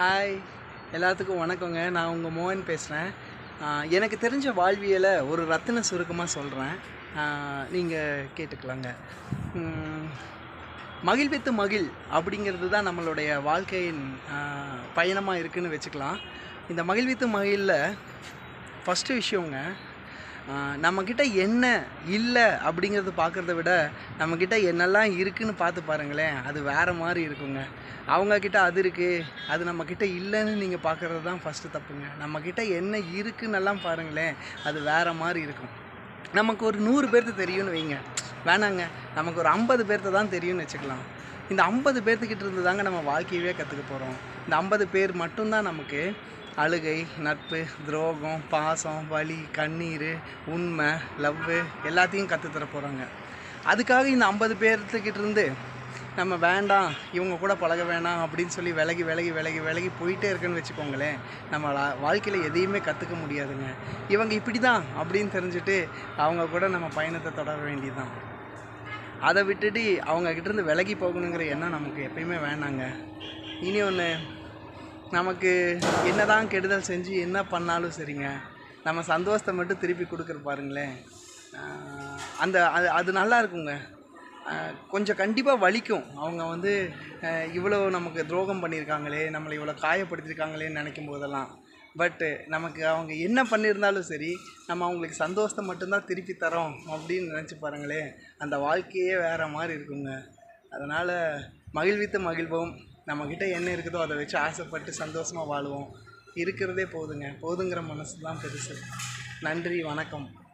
Hi எல்லாத்துக்கும் வணக்கங்க. நான் உங்கள் மோகன் பேசுகிறேன் எனக்கு தெரிஞ்ச வாழ்வியலை ஒரு ரத்தின சுருக்கமாக சொல்கிறேன் நீங்கள் கேட்டுக்கலாங்க. மகிழ்வித்து மகிழ் அப்படிங்கிறது தான் நம்மளுடைய வாழ்க்கையின் பயணமாக இருக்குன்னு வச்சுக்கலாம். இந்த மகிழ்வித்து மகிழில் ஃபஸ்ட்டு விஷயங்க நம்மக்கிட்ட என்ன இல்லை அப்படிங்கிறத பார்க்குறத விட நம்மக்கிட்ட என்னெல்லாம் இருக்குன்னு பார்த்து பாருங்களேன். அது வேறு மாதிரி இருக்குங்க. அவங்கக்கிட்ட அது இருக்குது அது நம்மக்கிட்ட இல்லைன்னு நீங்கள் பார்க்குறது தான் ஃபஸ்ட்டு தப்புங்க. நம்மக்கிட்ட என்ன இருக்குன்னெல்லாம் பாருங்களேன் அது வேறு மாதிரி இருக்கும். நமக்கு ஒரு நூறு பேர்த்து தெரியும்னு வைங்க. வேணாங்க. நமக்கு ஒரு ஐம்பது பேர்த்த தான் தெரியும்னு வச்சுக்கலாம். இந்த ஐம்பது பேர்த்துக்கிட்ட இருந்து தாங்க நம்ம வாழ்க்கையவே கற்றுக்க போகிறோம் இந்த ஐம்பது பேர் மட்டும்தான் நமக்கு அழுகை நட்பு துரோகம் பாசம் வலி கண்ணீர் உண்மை லவ்வு எல்லாத்தையும் கற்றுத்தர போகிறாங்க அதுக்காக இந்த ஐம்பது பேர்த்துக்கிட்ட இருந்து நம்ம வேண்டாம் இவங்க கூட பழக வேணாம் அப்படின்னு சொல்லி விலகி விலகி விலகி விலகி போயிட்டே இருக்குன்னு வச்சுக்கோங்களேன். நம்ம வாழ்க்கையில் எதையுமே கற்றுக்க முடியாதுங்க. இவங்க இப்படி தான் அப்படின்னு தெரிஞ்சுட்டு அவங்க கூட நம்ம பயணத்தை தொடர வேண்டியதுதான். அதை விட்டுட்டு அவங்க கிட்டேருந்து விலகி போகணுங்கிற எண்ணம் நமக்கு எப்பயுமே வேணாங்க. இனி ஒன்று நமக்கு என்னதான் கெடுதல் செஞ்சு என்ன பண்ணாலும் சரிங்க. நம்ம சந்தோஷத்தை மட்டும் திருப்பி கொடுக்குற பாருங்களேன். அந்த அது அது நல்லா இருக்குங்க. கொஞ்சம் கண்டிப்பாக வலிக்கும். அவங்க வந்து இவ்வளோ நமக்கு துரோகம் பண்ணியிருக்காங்களே நம்மளை இவ்வளோ காயப்படுத்தியிருக்காங்களேன்னு நினைக்கும் போதெல்லாம். பட்டு நமக்கு அவங்க என்ன பண்ணியிருந்தாலும் சரி நம்ம அவங்களுக்கு சந்தோஷத்தை மட்டும்தான் திருப்பி தரோம் அப்படின்னு நினச்சி பாருங்களேன். அந்த வாழ்க்கையே வேறு மாதிரி இருக்குங்க. அதனால் மகிழ்வித்து மகிழ்வோம். நம்மக்கிட்ட என்ன இருக்குதோ அதை வச்சு ஆசைப்பட்டு சந்தோஷமாக வாழுவோம். இருக்கிறதே போதுங்க. போதுங்கிற மனசு தான் பெருசு. நன்றி வணக்கம்.